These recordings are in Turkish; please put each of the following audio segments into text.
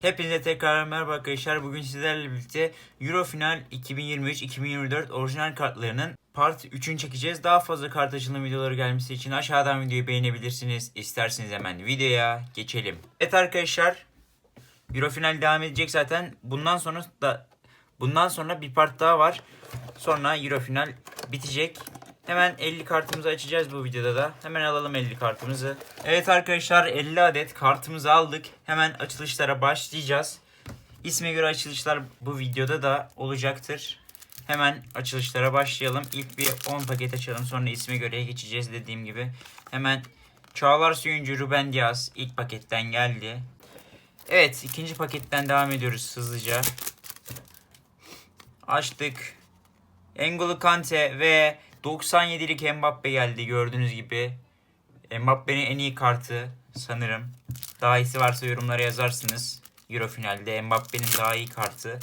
Hepinize tekrar merhaba arkadaşlar. Bugün sizlerle birlikte Euro Final 2023-2024 orijinal kartlarının Part 3'ünü çekeceğiz. Daha fazla kart açılım videoları gelmesi için aşağıdan videoyu beğenebilirsiniz. İsterseniz hemen videoya geçelim. Evet arkadaşlar. Euro Final devam edecek zaten. Bundan sonra da bundan sonra bir part daha var. Sonra Euro Final bitecek. Hemen 50 kartımızı açacağız bu videoda da. Hemen alalım 50 kartımızı. Evet arkadaşlar 50 adet kartımızı aldık. Hemen açılışlara başlayacağız. İsme göre açılışlar bu videoda da olacaktır. Hemen açılışlara başlayalım. İlk bir 10 paket açalım. Sonra isme göre geçeceğiz dediğim gibi. Hemen Çağlar Suyuncu Ruben Diaz ilk paketten geldi. Evet ikinci paketten devam ediyoruz hızlıca. Açtık. N'Golo Kante ve 97'lik Mbappe geldi gördüğünüz gibi. Mbappe'nin en iyi kartı sanırım. Daha iyisi varsa yorumlara yazarsınız. Euro finalde Mbappe'nin daha iyi kartı.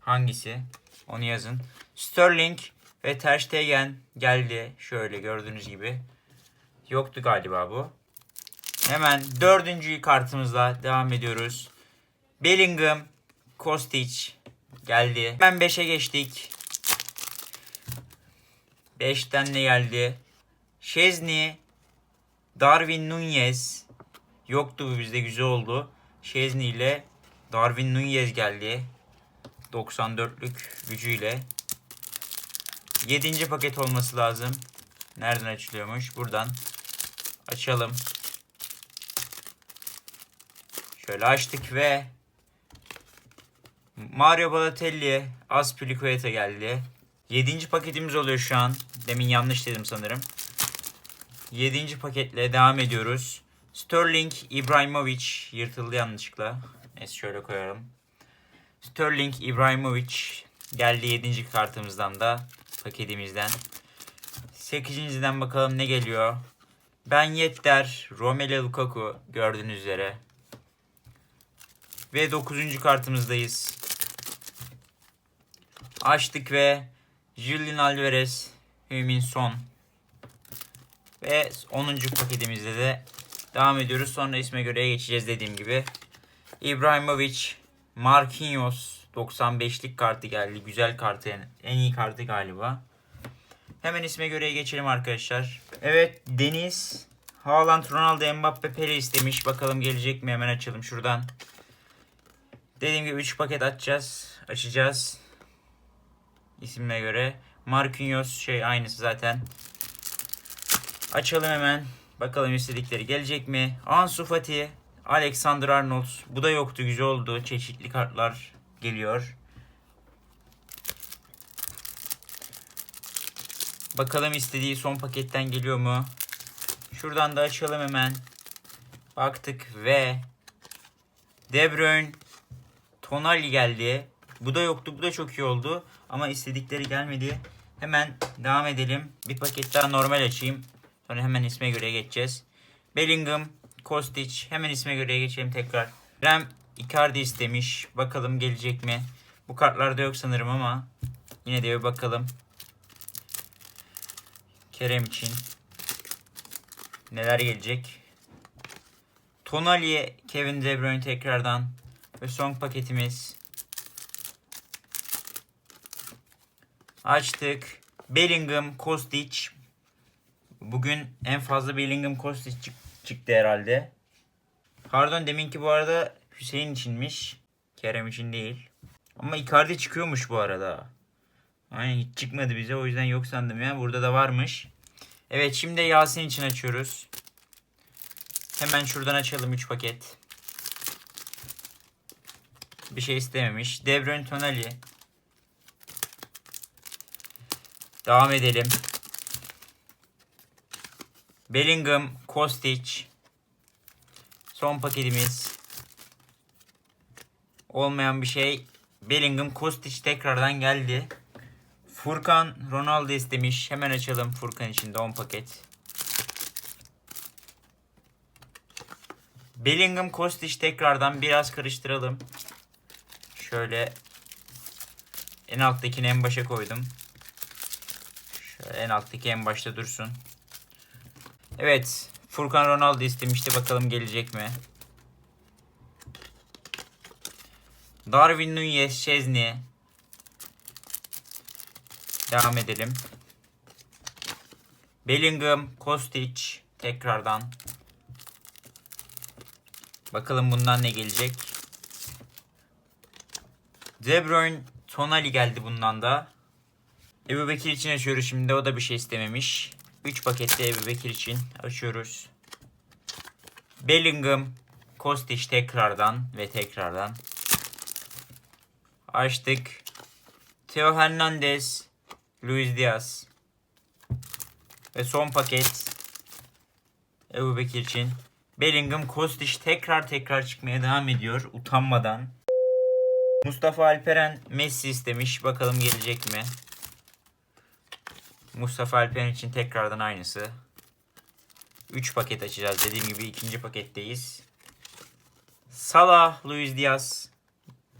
Hangisi? Onu yazın. Sterling ve Ter Stegen geldi. Şöyle gördüğünüz gibi. Yoktu galiba bu. Hemen dördüncü kartımızla devam ediyoruz. Bellingham, Kostic geldi. Hemen 5'e geçtik. 5'ten ne geldi? Şezni, Darwin Nunez. Yoktu bu bizde güzel oldu. Şezni ile Darwin Nunez geldi. 94'lük gücüyle. 7. paket olması lazım. Nereden açılıyormuş? Buradan. Açalım. Şöyle açtık ve Mario Balotelli, Aspilicueta geldi. 7. paketimiz oluyor şu an. Demin yanlış dedim sanırım. 7. paketle devam ediyoruz. Sterling, Ibrahimovic yırtıldı yanlışlıkla. Neyse şöyle koyalım. Sterling, Ibrahimovic geldi 7. kartımızdan da paketimizden. 8.den bakalım ne geliyor. Ben Yetter, Romelu Lukaku gördüğünüz üzere. Ve 9. kartımızdayız. Açtık ve Julian Alvarez, Hümin Son. Ve 10. paketimizde de devam ediyoruz. Sonra isme göre geçeceğiz dediğim gibi. İbrahimovic, Marquinhos 95'lik kartı geldi. Güzel kartı yani. En iyi kartı galiba. Hemen isme göre geçelim arkadaşlar. Evet Deniz, Haaland, Ronaldo, Mbappe, Pele istemiş. Bakalım gelecek mi? Hemen açalım şuradan. Dediğim gibi 3 paket açacağız. Açacağız. İsimine göre. Marquinhos şey aynısı zaten. Açalım hemen. Bakalım istedikleri gelecek mi? Ansu Fati, Alexander Arnold. Bu da yoktu. Güzel oldu. Çeşitli kartlar geliyor. Bakalım istediği son paketten geliyor mu? Şuradan da açalım hemen. Baktık ve De Bruyne, Tonali geldi. Bu da yoktu. Bu da çok iyi oldu. Ama istedikleri gelmedi. Hemen devam edelim. Bir paket daha normal açayım. Sonra hemen isme göre geçeceğiz. Bellingham, Kostic. Hemen isme göre geçelim tekrar. Rem Icardi istemiş. Bakalım gelecek mi? Bu kartlarda yok sanırım ama yine de bir bakalım. Kerem için neler gelecek? Tonali, Kevin De Bruyne tekrardan ve son paketimiz. Açtık. Bellingham, Kostic. Bugün en fazla Bellingham Kostic çık- çıktı herhalde. Pardon deminki bu arada Hüseyin içinmiş. Kerem için değil. Ama Icardi çıkıyormuş bu arada. Aynen hiç çıkmadı bize o yüzden yok sandım ya. Burada da varmış. Evet şimdi Yasin için açıyoruz. Hemen şuradan açalım 3 paket. Bir şey istememiş. De Bruyne Tonali. Devam edelim. Bellingham, Kostic. Son paketimiz. Olmayan bir şey. Bellingham, Kostic tekrardan geldi. Furkan Ronaldo istemiş. Hemen açalım Furkan için de 10 paket. Bellingham, Kostic tekrardan biraz karıştıralım. Şöyle en alttakini en başa koydum. En alttaki en başta dursun. Evet. Furkan Ronaldo istemişti. Bakalım gelecek mi? Darwin Nunez, Şezni. Devam edelim. Bellingham, Kostic tekrardan. Bakalım bundan ne gelecek. De Bruyne, Tonali geldi bundan da. Ebu Bekir için açıyoruz şimdi. O da bir şey istememiş. 3 pakette Ebu Bekir için açıyoruz. Bellingham, Kostic tekrardan ve tekrardan. Açtık. Theo Hernandez, Luis Diaz. Ve son paket Ebu Bekir için. Bellingham, Kostic tekrar tekrar çıkmaya devam ediyor utanmadan. Mustafa Alperen Messi istemiş. Bakalım gelecek mi? Mustafa Alperen için tekrardan aynısı. 3 paket açacağız. Dediğim gibi ikinci paketteyiz. Salah, Luis Diaz.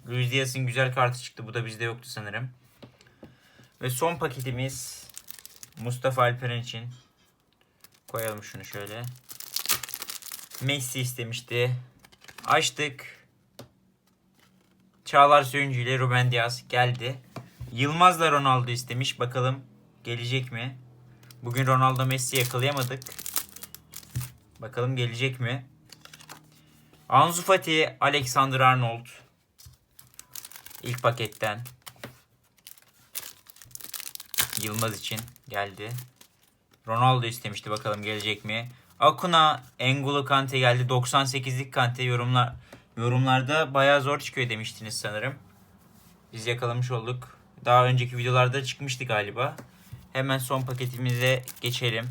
Luis Diaz'ın güzel kartı çıktı. Bu da bizde yoktu sanırım. Ve son paketimiz Mustafa Alperen için. Koyalım şunu şöyle. Messi istemişti. Açtık. Çağlar Söyüncü ile Ruben Diaz geldi. Yılmaz da Ronaldo istemiş. Bakalım gelecek mi? Bugün Ronaldo Messi yakalayamadık. Bakalım gelecek mi? Ansu Fati, Alexander Arnold. İlk paketten. Yılmaz için geldi. Ronaldo istemişti bakalım gelecek mi? Akuna, Engolo Kante geldi. 98'lik Kante yorumlar yorumlarda bayağı zor çıkıyor demiştiniz sanırım. Biz yakalamış olduk. Daha önceki videolarda çıkmıştı galiba. Hemen son paketimize geçelim.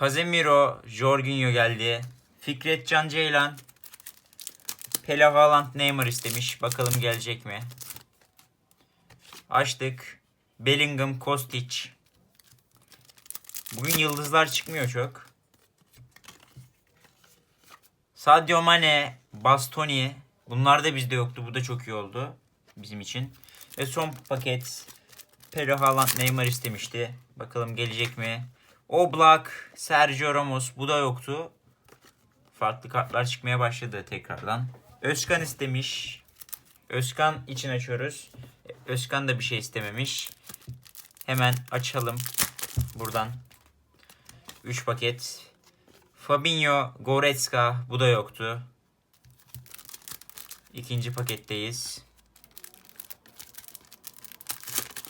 Casemiro, Jorginho geldi. Fikret Can Ceylan, Pele Haaland Neymar istemiş. Bakalım gelecek mi? Açtık. Bellingham, Kostic. Bugün yıldızlar çıkmıyor çok. Sadio Mane, Bastoni. Bunlar da bizde yoktu. Bu da çok iyi oldu bizim için. Ve son paket Pele Haaland Neymar istemişti. Bakalım gelecek mi? Oblak, Sergio Ramos. Bu da yoktu. Farklı kartlar çıkmaya başladı tekrardan. Özkan istemiş. Özkan için açıyoruz. Özkan da bir şey istememiş. Hemen açalım. Buradan. 3 paket. Fabinho, Goretzka. Bu da yoktu. İkinci paketteyiz.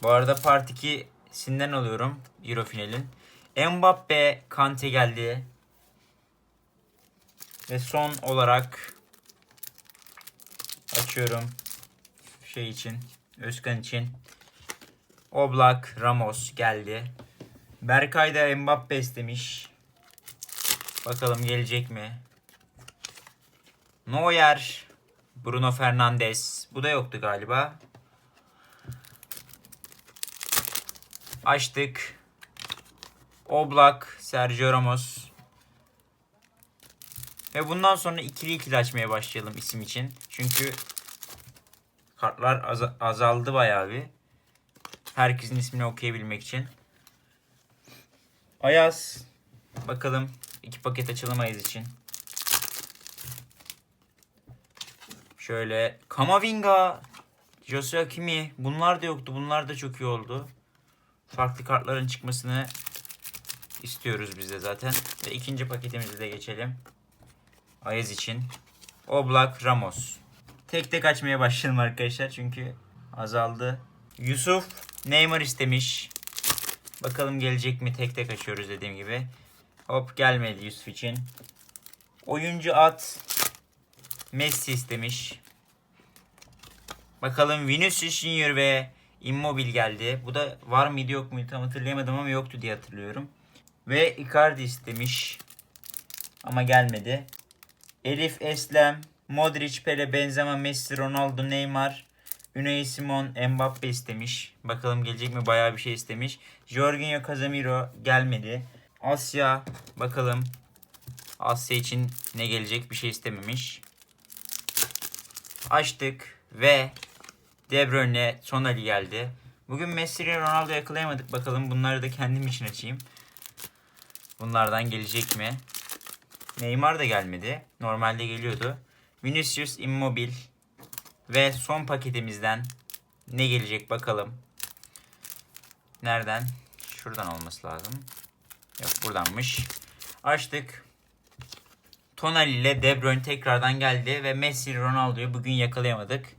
Bu arada Part 2'sinden alıyorum Euro finalin. Mbappe, Kante geldi. Ve son olarak açıyorum şey için, Özkan için. Oblak, Ramos geldi. Berkay da Mbappe istemiş. Bakalım gelecek mi? Neuer, Bruno Fernandes. Bu da yoktu galiba. Açtık. Oblak, Sergio Ramos. Ve bundan sonra ikili ikili açmaya başlayalım isim için. Çünkü kartlar az- azaldı bayağı bir. Herkesin ismini okuyabilmek için. Ayaz. Bakalım. iki paket açalım Ayaz için. Şöyle. Kamavinga. Joshua Kimi. Bunlar da yoktu. Bunlar da çok iyi oldu. Farklı kartların çıkmasını istiyoruz biz de zaten. Ve ikinci paketimize de geçelim. Ayaz için. Oblak Ramos. Tek tek açmaya başlayalım arkadaşlar çünkü azaldı. Yusuf Neymar istemiş. Bakalım gelecek mi? Tek tek açıyoruz dediğim gibi. Hop gelmedi Yusuf için. Oyuncu at Messi istemiş. Bakalım Vinicius Junior ve Immobile geldi. Bu da var mıydı yok muydu tam hatırlayamadım ama yoktu diye hatırlıyorum. Ve Icardi istemiş. Ama gelmedi. Elif Eslem, Modric, Pele, Benzema, Messi, Ronaldo, Neymar, Unai Simon, Mbappe istemiş. Bakalım gelecek mi? Bayağı bir şey istemiş. Jorginho, Casemiro gelmedi. Asya bakalım. Asya için ne gelecek? Bir şey istememiş. Açtık ve De Bruyne, Tonali geldi. Bugün Messi ile Ronaldo yakalayamadık. Bakalım bunları da kendim için açayım. Bunlardan gelecek mi? Neymar da gelmedi. Normalde geliyordu. Vinicius Immobile ve son paketimizden ne gelecek bakalım. Nereden? Şuradan olması lazım. Yok buradanmış. Açtık. Tonali ile De Bruyne tekrardan geldi ve Messi Ronaldo'yu bugün yakalayamadık.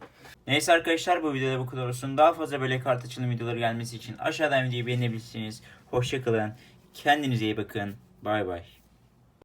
Neyse arkadaşlar bu videoda bu kadar olsun. Daha fazla böyle kart açılım videoları gelmesi için aşağıdan videoyu beğenebilirsiniz. Hoşçakalın. Kendinize iyi bakın. Bay bay.